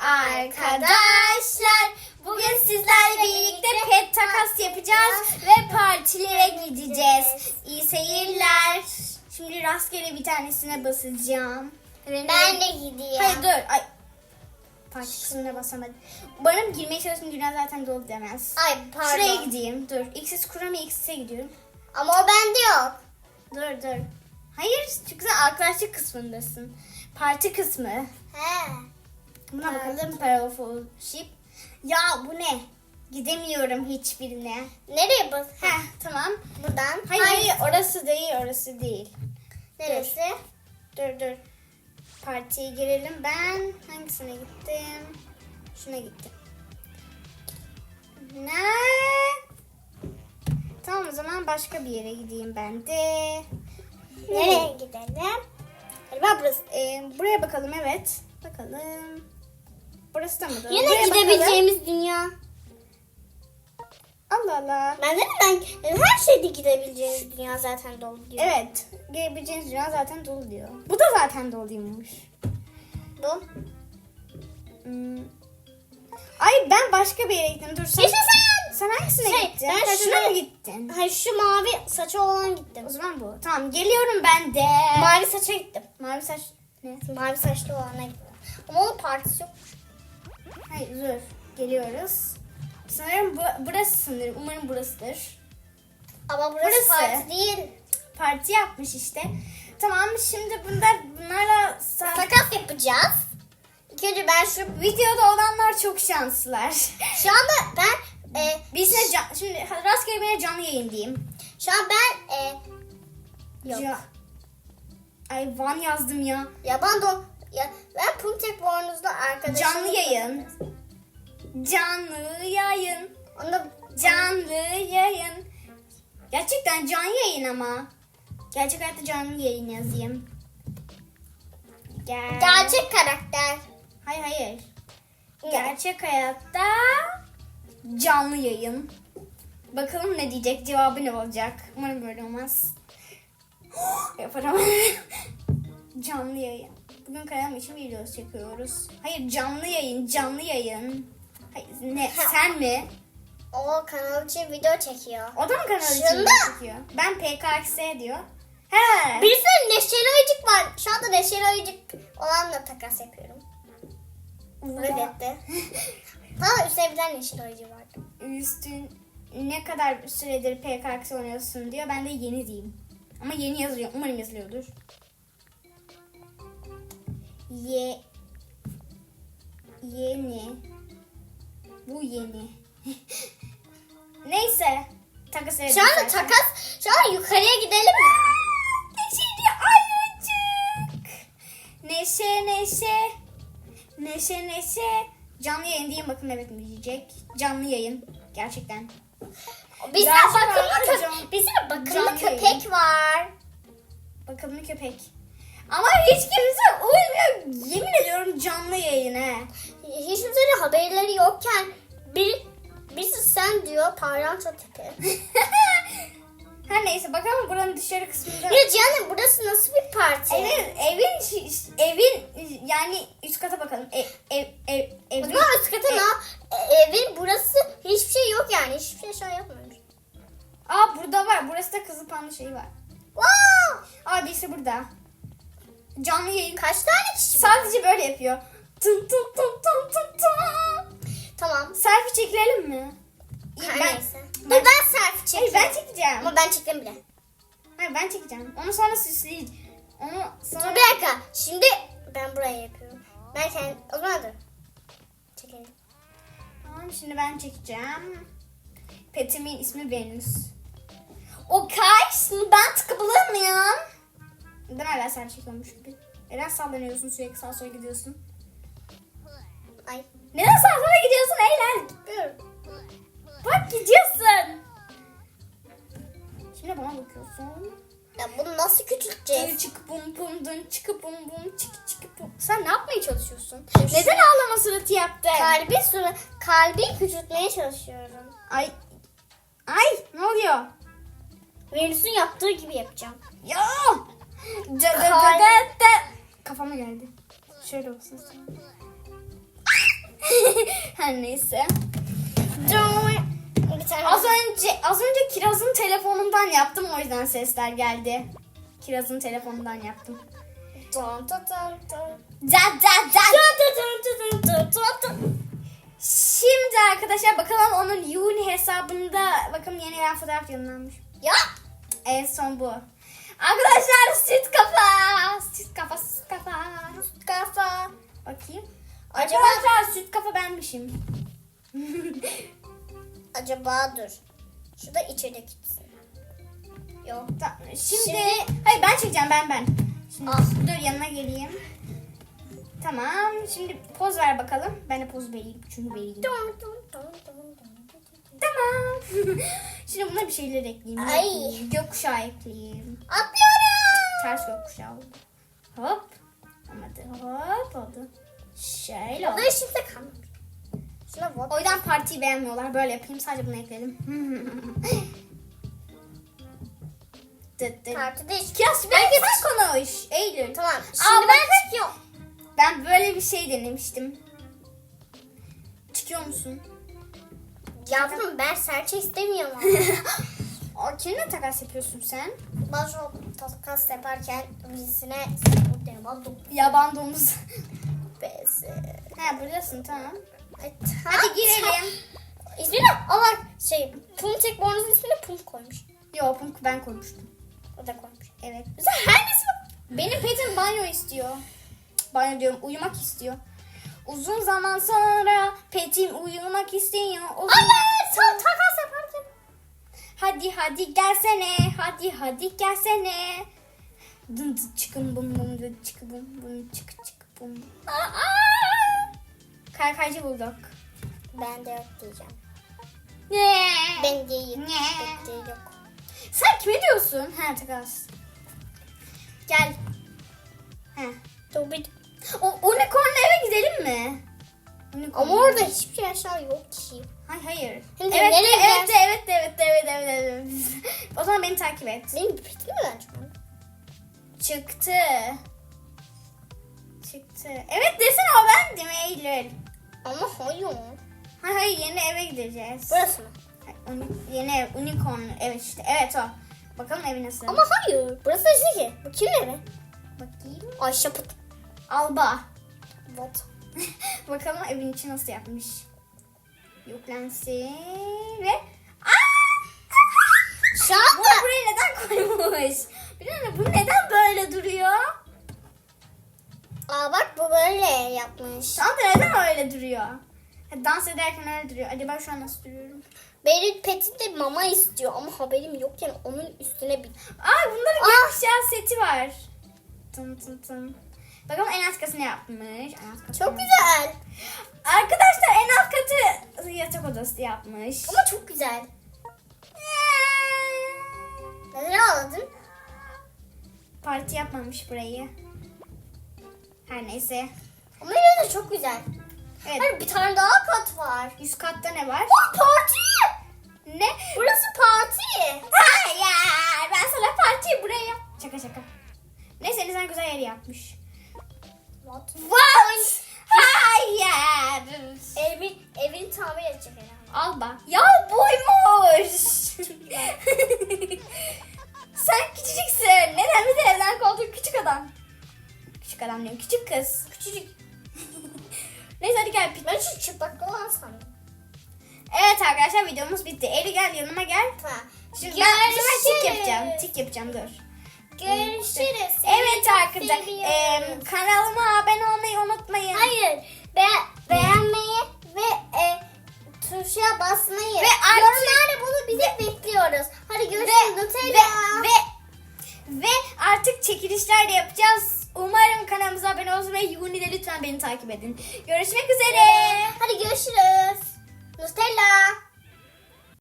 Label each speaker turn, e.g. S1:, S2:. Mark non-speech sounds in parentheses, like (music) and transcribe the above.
S1: arkadaşlar. Bugün sizlerle birlikte pet takas yapacağız ve partilere gideceğiz. İyi seyirler. Şimdi rastgele bir tanesine basacağım.
S2: Ben de gideyim.
S1: Hayır dur. Ay. Parti kısmına basamadım. Umarım girmeye çalıştığım dünya zaten dolu demez.
S2: Ay pardon.
S1: Şuraya gideyim. Dur. X'siz kurama X'e gidiyorum.
S2: Ama o bende yok.
S1: Dur dur. Hayır çünkü sen arkadaşlık kısmındasın. Parti kısmı.
S2: He.
S1: Buna bakalım Parafellowship. Ya bu ne? Gidemiyorum hiçbirine.
S2: Nereye bas?
S1: Heh tamam.
S2: Buradan.
S1: Hayır hayır orası değil orası değil.
S2: Neresi?
S1: Dur dur. Partiye girelim. Ben hangisine gittim? Şuna gittim. Ne? Tamam o zaman başka bir yere gideyim ben de.
S2: Nereye gidelim? Galiba burası.
S1: Ee, buraya bakalım evet. Bakalım. Burası da mı?
S2: Yine
S1: Buraya bakalım.
S2: gidebileceğimiz dünya.
S1: Allah Allah.
S2: Ben de ben her şeyde gidebileceğimiz dünya zaten dolu diyor.
S1: Evet. Gelebileceğiniz dünya zaten dolu diyor. Bu da zaten doluymuş.
S2: Bu.
S1: Hmm. Ay ben başka bir yere gittim. Dur sen.
S2: Yaşasın!
S1: Sen hangisine
S2: Şey,
S1: gittin?
S2: ben
S1: şuna
S2: şuraya-
S1: mı gittin?
S2: Hayır şu mavi saçı olan gittim.
S1: O zaman bu. Tamam geliyorum ben de.
S2: Mavi saça gittim.
S1: Mavi saç. Ne?
S2: Mavi saçlı olana gittim. Ama onun partisi yok.
S1: Hayır dur. Geliyoruz. Sanırım bu, burası sanırım. Umarım burasıdır.
S2: Ama burası,
S1: Burası.
S2: parti değil.
S1: Parti yapmış işte. Tamam şimdi bunlar bunlarla sa-
S2: Takas yapacağız. İlk önce ben şu
S1: videoda olanlar çok şanslılar.
S2: şu anda ben e,
S1: Biz de can, şimdi rastgele bir canlı yayın diyeyim.
S2: şu an ben e, yok.
S1: Ca- Ay Van yazdım ya.
S2: Ya ben de ya ben Pumtek Bornuz'da arkadaşım.
S1: Canlı yayın. Canlı yayın.
S2: Onda
S1: Canlı yayın. Gerçekten canlı yayın ama. Gerçek hayatta canlı yayın yazayım. Ger-
S2: gerçek karakter.
S1: Hayır hayır. Gerçek hayatta canlı yayın. Bakalım ne diyecek, cevabı ne olacak. Umarım böyle olmaz. (gasps) Yaparım. (laughs) canlı yayın. Bugün kanalım için video çekiyoruz. Hayır canlı yayın, canlı yayın. Hayır, ne? Sen mi?
S2: O kanal için video çekiyor.
S1: O da mı kanal için
S2: Şunda.
S1: video çekiyor? Ben PKX diyor. He.
S2: Birisi de Neşeli Ayıcık var. Şu anda Neşeli Ayıcık olanla takas yapıyorum. Reddetti. (laughs) Tamam üstüne bir tane Neşeli Ayıcık vardı.
S1: Üstün ne kadar süredir PKX oynuyorsun diyor. Ben de yeni diyeyim. Ama yeni yazıyor. Umarım yazılıyordur. Ye yeni. Bu yeni. (laughs) Neyse. Takas
S2: Şu anda
S1: edeceğiz.
S2: takas. Şu an yukarıya gidelim mi?
S1: Neşeli ayıcık. Neşe neşe. Neşe neşe. Canlı yayın diyeyim bakın evet mi diyecek. Canlı yayın. Gerçekten.
S2: Bizde bakımlı,
S1: can-
S2: bizde bakımlı köpek
S1: yayın.
S2: var.
S1: Bakımlı köpek. Ama hiç kimse uymuyor. Yemin ediyorum canlı yayın he.
S2: Hiç kimsenin haberleri yokken bir, birisi sen diyor Parlanço tepe. (laughs)
S1: Her neyse bakalım buranın dışarı kısmında.
S2: ya canım burası nasıl bir parti?
S1: Evin, evin, evin yani üst kata bakalım. Ev, ev, ev,
S2: O
S1: evin,
S2: zaman üst kata ne? E, Evin burası hiçbir şey yok yani. Hiçbir şey aşağı yapmamış.
S1: Aa burada var. Burası da kızıl panda şeyi var.
S2: Wow!
S1: Aa birisi burada. Canlı yayın.
S2: Kaç tane kişi var?
S1: Sadece böyle yapıyor. Tın tın tın tın tın tın.
S2: Tamam.
S1: Selfie çekilelim mi?
S2: Her
S1: ben,
S2: neyse. Dur
S1: ben-
S2: ben selfie
S1: Hayır
S2: çekeyim.
S1: ben çekeceğim.
S2: Ama ben çektim bile.
S1: Hayır ben çekeceğim. Onu sonra süsleyeceğim. Onu
S2: Dur
S1: sonra...
S2: bir dakika. Şimdi ben buraya yapıyorum. Ben kendi... O zaman dur. Çekelim.
S1: Tamam şimdi ben çekeceğim. Petimin ismi Venüs. O kaç? Ben tıkıbılamıyorum. Ben hala sen çekiyormuş gibi. Neden sallanıyorsun sürekli sağa sola gidiyorsun?
S2: Ay.
S1: Neden sağa sola gidiyorsun?
S2: Dur.
S1: Bak gidiyorsun. Şimdi bana bakıyorsun.
S2: Ya bunu nasıl küçülteceğiz?
S1: Dın çık bum bum dın çık bum bum çık çık bum. Sen ne yapmaya çalışıyorsun?
S2: Şu-
S1: Neden ağlama suratı yaptın?
S2: Kalbi sıra kalbi küçültmeye çalışıyorum.
S1: Ay. Ay ne oluyor?
S2: Venüs'ün yaptığı gibi yapacağım.
S1: Ya. Kafama geldi. Şöyle olsun. (laughs) Her neyse. Az önce az önce Kiraz'ın telefonundan yaptım o yüzden sesler geldi. Kiraz'ın telefonundan yaptım. Şimdi arkadaşlar bakalım onun Yuni hesabında bakın yeni bir fotoğraf yayınlanmış.
S2: Ya.
S1: En son bu. Arkadaşlar süt kafa. Süt kafa süt kafa.
S2: Kafa.
S1: Bakayım.
S2: Acaba-
S1: Arkadaşlar süt kafa benmişim. (laughs)
S2: Acaba dur. Şurada içecek içsin. Yok.
S1: Ta- Şimdi,
S2: Şimdi-
S1: hayır ben çekeceğim ben ben. Şimdi
S2: Al.
S1: dur yanına geleyim. Tamam. Şimdi poz ver bakalım. Ben de poz vereyim. Çünkü vereyim.
S2: Dun dun.
S1: Tamam. (laughs) Şimdi buna bir şeyler ekleyeyim.
S2: Ay.
S1: ekleyeyim? Gökkuşağı ekleyeyim.
S2: Atlıyorum.
S1: Ters gökkuşağı oldu. Hop. Olmadı. Hop oldu. Şöyle oldu.
S2: Kalmamış. Şuna bak.
S1: O yüzden partiyi beğenmiyorlar. Böyle yapayım. Sadece bunu (laughs) dıt.
S2: Partide iş.
S1: Kiraz ben sen konuş. Eylül.
S2: Tamam.
S1: Aa,
S2: Şimdi ben
S1: bak.
S2: çıkıyorum.
S1: Ben böyle bir şey denemiştim. Çıkıyor musun?
S2: Yavrum ben serçe istemiyorum. (laughs)
S1: Aa, kimle takas yapıyorsun sen?
S2: şu takas yaparken birisine buradayım. Aldım.
S1: Yaban domuz.
S2: Bezi.
S1: ha buradasın tamam.
S2: Ay,
S1: Hadi girelim.
S2: İsmini Allah şey Pum tek bornozun ismini Pum koymuş.
S1: Yo punk ben koymuştum.
S2: O da koymuş.
S1: Evet.
S2: Sen hangisi bak?
S1: Benim petim banyo istiyor. Banyo diyorum uyumak istiyor. Uzun zaman sonra petim uyumak istiyor. Uzun
S2: Allah tam takas yaparken.
S1: Hadi hadi gelsene. Hadi hadi gelsene. Dın dın çıkın bum bum dın çıkı bum bum çıkı çıkı bum. Kaykaycı bulduk.
S2: Ben de yok diyeceğim.
S1: Ne?
S2: Ben değil.
S1: Ne?
S2: Ben değil yok.
S1: Sen kime diyorsun? Ha takas. Gel. Ha.
S2: Dur bir.
S1: Mi?
S2: Ama orada hiçbir şey aşağı yok ki.
S1: Hayır hayır.
S2: Şimdi
S1: evet, de, evet, de, evet, de, evet, de, evet, de, evet, de, evet. O zaman beni takip et.
S2: Benim pipetim neden çıkmadı?
S1: Çıktı. Çıktı. Evet desene o bendim Eylül.
S2: Ama hayır.
S1: Hayır hayır yeni eve gideceğiz.
S2: Burası mı?
S1: Uni- Yeni ev, unicorn. Evet işte. Evet o. Bakalım evi nasıl.
S2: Ama hayır. Burası işte ki. Bu kimin evi?
S1: Bakayım.
S2: Ay şapıt.
S1: Alba.
S2: What? (laughs)
S1: Bakalım evin içi nasıl yapmış. Yüklensin ve... Aa! (laughs) Bu buraya neden koymuş? Bilmiyorum bu neden böyle duruyor?
S2: Aa bak bu böyle yapmış.
S1: Çanta neden öyle duruyor? Dans ederken öyle duruyor. Acaba şu an nasıl duruyorum?
S2: Benim petim de mama istiyor ama haberim yokken onun üstüne bir...
S1: Aa bunların
S2: Ah!
S1: gökkuşağı seti var. Tın tın tın. Bakalım en alt katı ne yapmış? En alt katı
S2: Çok güzel.
S1: Arkadaşlar en alt katı yatak odası yapmış.
S2: Ama çok güzel. Neden ağladın?
S1: Parti yapmamış burayı. Her neyse.
S2: Ama yine de çok güzel.
S1: Evet.
S2: Hayır bir tane daha kat var.
S1: Üst katta ne var?
S2: Aa parti.
S1: Ne?
S2: Burası parti.
S1: Hayır. Ben sana partiyi buraya. Şaka şaka. Neyse sen güzel yer yapmış.
S2: What?
S1: What? Hayır.
S2: Evin, evini tamir edecek herhalde.
S1: Alba. Ya buymuş. (laughs) Sen küçücüksün. Neden bizi evden kovdun küçük adam? Küçük adam diyorum. Küçük kız. Küçücük. (laughs) Neyse hadi gel.
S2: Ben şu çıplak olan sandım.
S1: Evet arkadaşlar videomuz bitti. Eli gel yanıma gel.
S2: Ha.
S1: Şimdi ben, bu sefer tik yapacağım. Tik yapacağım dur.
S2: Görüşürüz.
S1: Evet arkadaşlar. em, kanalıma abone olmayı unutmayın.
S2: Hayır. Be beğenmeyi ve e, tuşa basmayı.
S1: Ve artık-
S2: Yorumlarda bunu bize bekliyoruz. Hadi
S1: Ve,
S2: görüşürüz.
S1: ve,
S2: Nutella.
S1: ve, ve artık çekilişler de yapacağız. Umarım kanalımıza abone olsun ve Yuni'de lütfen beni takip edin. Görüşmek üzere.
S2: Hadi görüşürüz.